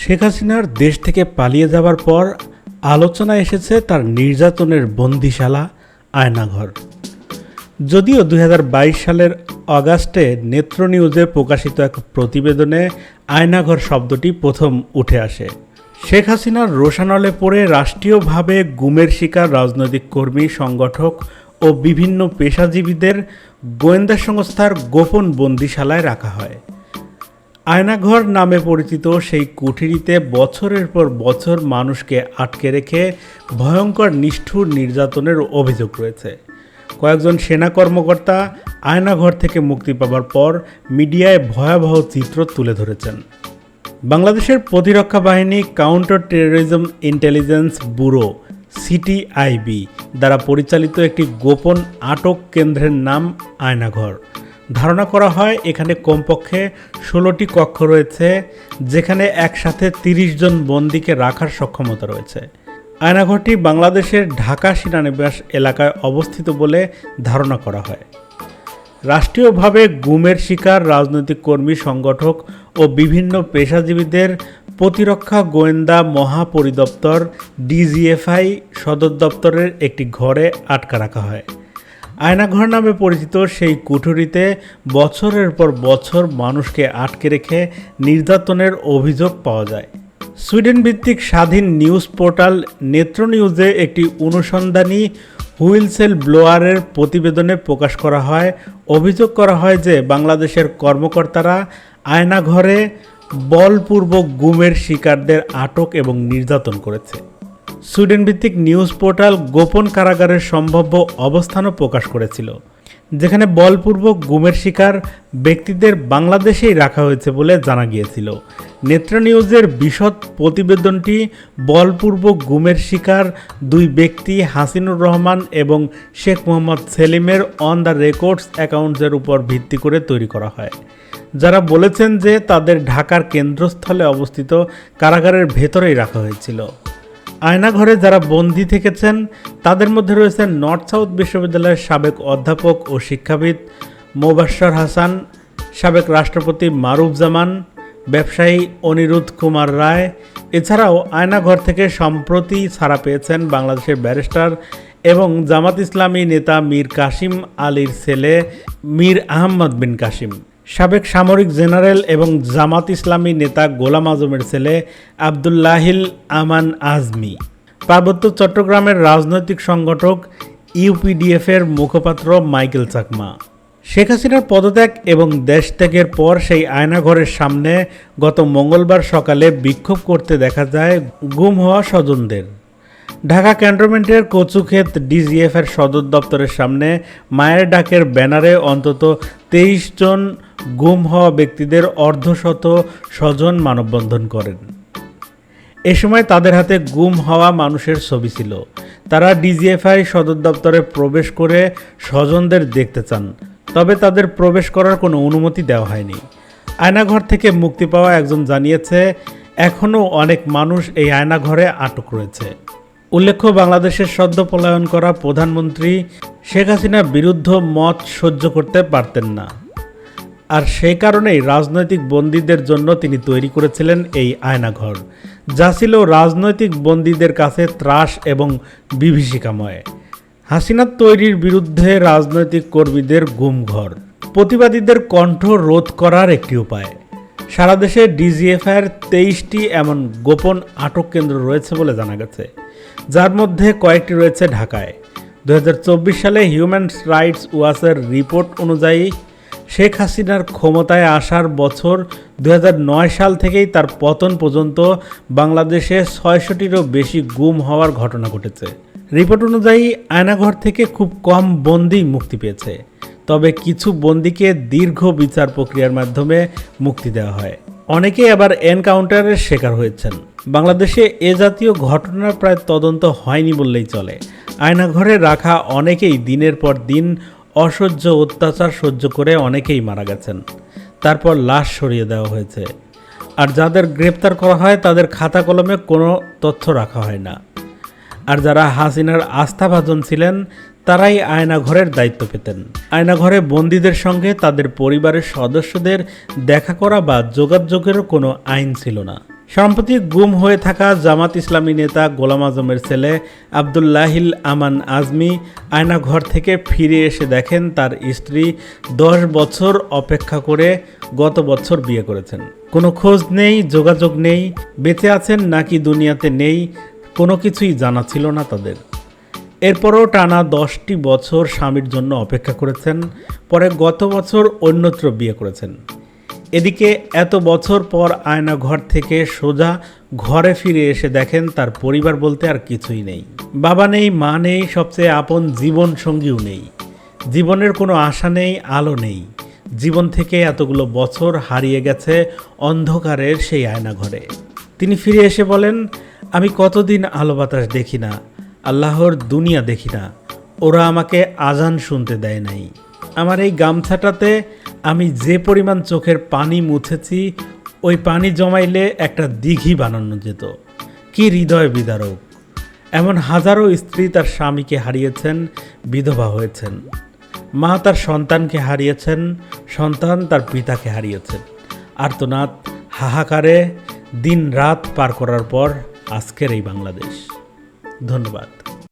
শেখ হাসিনার দেশ থেকে পালিয়ে যাওয়ার পর আলোচনা এসেছে তার নির্যাতনের বন্দিশালা, আয়নাঘর। যদিও দু হাজার বাইশ সালের অগাস্টে নেত্র নিউজে প্রকাশিত এক প্রতিবেদনে আয়নাঘর শব্দটি প্রথম উঠে আসে। শেখ হাসিনার রোশানলে পড়ে রাষ্ট্রীয়ভাবে গুমের শিকার রাজনৈতিক কর্মী, সংগঠক ও বিভিন্ন পেশাজীবীদের গোয়েন্দা সংস্থার গোপন বন্দিশালায় রাখা হয়। আয়নাঘর নামে পরিচিত সেই কুঠিরিতে বছরের পর বছর মানুষকে আটকে রেখে ভয়ঙ্কর নিষ্ঠুর নির্যাতনের অভিযোগ রয়েছে। কয়েকজন সেনা কর্মকর্তা আয়নাঘর থেকে মুক্তি পাবার পর মিডিয়ায় ভয়াবহ চিত্র তুলে ধরেছেন। বাংলাদেশের প্রতিরক্ষা বাহিনী counter terrorism intelligence bureau, CTIB, দ্বারা পরিচালিত একটি গোপন আটক কেন্দ্রের নাম আয়নাঘর। ধারণা করা হয় এখানে কমপক্ষে ষোলোটি কক্ষ রয়েছে, যেখানে একসাথে তিরিশ জন বন্দীকে রাখার সক্ষমতা রয়েছে। আয়নাঘরটি বাংলাদেশের ঢাকা সেনানিবাস এলাকায় অবস্থিত বলে ধারণা করা হয়। রাষ্ট্রীয়ভাবে গুমের শিকার, রাজনৈতিক কর্মী, সংগঠক ও বিভিন্ন পেশাজীবীদের প্রতিরক্ষা গোয়েন্দা মহাপরিদপ্তর, ডিজিএফআই সদর দপ্তরের একটি ঘরে আটকা রাখা হয়। আয়নাঘর নামে পরিচিত সেই কুঠুরিতে বছরের পর বছর মানুষকে আটকে রেখে নির্যাতনের অভিযোগ পাওয়া যায়। সুইডেন ভিত্তিক স্বাধীন নিউজ পোর্টাল নেত্র নিউজে একটি অনুসন্ধানী হুইলসেল ব্লোয়ারের প্রতিবেদনে প্রকাশ করা হয়, অভিযোগ করা হয় যে বাংলাদেশের কর্মকর্তারা আয়নাঘরে বলপূর্বক গুমের শিকারদের আটক এবং নির্যাতন করেছে। সুইডেন ভিত্তিক নিউজ পোর্টাল গোপন কারাগারের সম্ভাব্য অবস্থানও প্রকাশ করেছিল, যেখানে বলপূর্বক গুমের শিকার ব্যক্তিদের বাংলাদেশেই রাখা হয়েছে বলে জানা গিয়েছিল। নেত্র নিউজের বিশদ প্রতিবেদনটি বলপূর্বক গুমের শিকার দুই ব্যক্তি হাসিনুর রহমান এবং শেখ মোহাম্মদ সেলিমের অন দ্য রেকর্ডস অ্যাকাউন্টসের উপর ভিত্তি করে তৈরি করা হয়। যারা বলেছেন যে তাদের ঢাকার কেন্দ্রস্থলে অবস্থিত কারাগারের ভেতরেই রাখা হয়েছিল। আয়নাঘরে যারা বন্দী থেকেছেন, তাদের মধ্যে রয়েছেন নর্থ সাউথ বিশ্ববিদ্যালয়ের সাবেক অধ্যাপক ও শিক্ষাবিদ মোবাশ্বর হাসান, সাবেক রাষ্ট্রপতি মারুফ জামান ব্যবসায়ী অনিরুদ্ধ কুমার রায়। এছাড়াও আয়নাঘর থেকে সম্প্রতি ছাড়া পেয়েছেন বাংলাদেশের ব্যারিস্টার এবং জামাত ইসলামী নেতা মীর কাসিম আলীর ছেলে মীর আহম্মদ বিন কাসিম সাবেক সামরিক জেনারেল এবং জামাত ইসলামী নেতা গোলাম আজমের ছেলে আবদুল্লাহিল আমান আজমি। পার্বত্য চট্টগ্রামের রাজনৈতিক সংগঠক ইউপিডিএফের মুখপাত্র মাইকেল চাকমা। শেখ হাসিনার পদত্যাগ এবং দেশ ত্যাগের পর সেই আয়নাঘরের সামনে গত মঙ্গলবার সকালে বিক্ষোভ করতে দেখা যায় গুম হওয়া স্বজনদের। ঢাকা ক্যান্টনমেন্টের কচুক্ষেত ডিজিএফের সদর দপ্তরের সামনে মায়ের ডাকের ব্যানারে অন্তত তেইশ জন গুম হওয়া ব্যক্তিদের অর্ধশত স্বজন মানববন্ধন করেন। এ সময় তাদের হাতে গুম হওয়া মানুষের ছবি ছিল। তারা ডিজিএফআই সদর দপ্তরে প্রবেশ করে স্বজনদের দেখতে চান। তবে তাদের প্রবেশ করার কোনো অনুমতি দেওয়া হয়নি। আয়নাঘর থেকে মুক্তি পাওয়া একজন জানিয়েছে, এখনও অনেক মানুষ এই আয়নাঘরে আটক রয়েছে। উল্লেখ্য, বাংলাদেশের সদ্য পলায়ন করা প্রধানমন্ত্রী শেখ হাসিনা বিরুদ্ধ মত সহ্য করতে পারতেন না। আর সেই কারণেই রাজনৈতিক বন্দীদের জন্য তিনি তৈরি করেছিলেন এই আয়নাঘর, যা ছিল রাজনৈতিক বন্দীদের কাছে ত্রাস এবং বিভীষিকাময়। হাসিনার তৈরির বিরুদ্ধে রাজনৈতিক কর্মীদের গুমঘর, প্রতিবাদীদের কণ্ঠ রোধ করার একটি উপায়। সারা দেশে ডিজিএফআইয়ের তেইশটি এমন গোপন আটক কেন্দ্র রয়েছে বলে জানা গেছে, যার মধ্যে কয়েকটি রয়েছে ঢাকায়। দু হাজার চব্বিশ সালে হিউম্যান রাইটস ওয়াচের রিপোর্ট অনুযায়ী শেখ হাসিনার ক্ষমতায় আসার বছর দুহাজার নয় সাল থেকেই তার পতন পর্যন্ত বাংলাদেশে ছয়শটিরও বেশি গুম হওয়ার ঘটনা ঘটেছে। রিপোর্ট অনুযায়ী আয়নাঘর থেকে খুব কম বন্দি মুক্তি পেয়েছে। তবে কিছু বন্দিকে দীর্ঘ বিচার প্রক্রিয়ার মাধ্যমে মুক্তি দেওয়া হয়। অনেকেই আবার এনকাউন্টারের শিকার হয়েছেন। বাংলাদেশে এ জাতীয় ঘটনার প্রায় তদন্ত হয়নি বললেই চলে। আয়নাঘরে রাখা অনেকেই দিনের পর দিন অসহ্য অত্যাচার সহ্য করে অনেকেই মারা গেছেন। তারপর লাশ সরিয়ে দেওয়া হয়েছে। আর যাদের গ্রেপ্তার করা হয়, তাদের খাতা কলমে কোনো তথ্য রাখা হয় না। আর যারা হাসিনার আস্থাভাজন ছিলেন, তারাই আয়নাঘরের দায়িত্ব পেতেন। আয়নাঘরে বন্দীদের সঙ্গে তাদের পরিবারের সদস্যদের দেখা করা বা যোগাযোগেরও কোনো আইন ছিল না। সম্প্রতি গুম হয়ে থাকা জামাত ইসলামী নেতা গোলাম আজমের ছেলে আবদুল্লাহিল আমান আজমি আয়নাঘর থেকে ফিরে এসে দেখেন তার স্ত্রী দশ বছর অপেক্ষা করে গত বছর বিয়ে করেছেন। কোনো খোঁজ নেই, যোগাযোগ নেই, বেঁচে আছেন নাকি দুনিয়াতে নেই, কোনো কিছুই জানা ছিল না তাদের। এরপরও টানা দশটি বছর স্বামীর জন্য অপেক্ষা করেছেন, পরে গত বছর অন্যত্র বিয়ে করেছেন। এদিকে এত বছর পর আয়না ঘর থেকে সোজা ঘরে ফিরে এসে দেখেন তার পরিবার বলতে আর কিছুই নেই। বাবা নেই, মা নেই, সবচেয়ে আপন জীবন সঙ্গীও নেই। জীবনের কোনো আশা নেই, আলো নেই। জীবন থেকে এতগুলো বছর হারিয়ে গেছে অন্ধকারের সেই আয়না ঘরে তিনি ফিরে এসে বলেন, আমি কতদিন আলো বাতাস দেখি না, আল্লাহর দুনিয়া দেখি না। ওরা আমাকে আজান শুনতে দেয় নাই। আমার এই গামছাটাতে আমি যে পরিমাণ চোখের পানি মুছেছি, ওই পানি জমাইলে একটা দিঘি বানানো যেত। কি হৃদয় বিদারক। এমন হাজারো স্ত্রী তার স্বামীকে হারিয়েছেন, বিধবা হয়েছেন। মা তার সন্তানকে হারিয়েছেন, সন্তান তার পিতাকে হারিয়েছেন। আর্তনাদ, হাহাকারে দিন রাত পার করার পর আজকের এই বাংলাদেশ। ধন্যবাদ।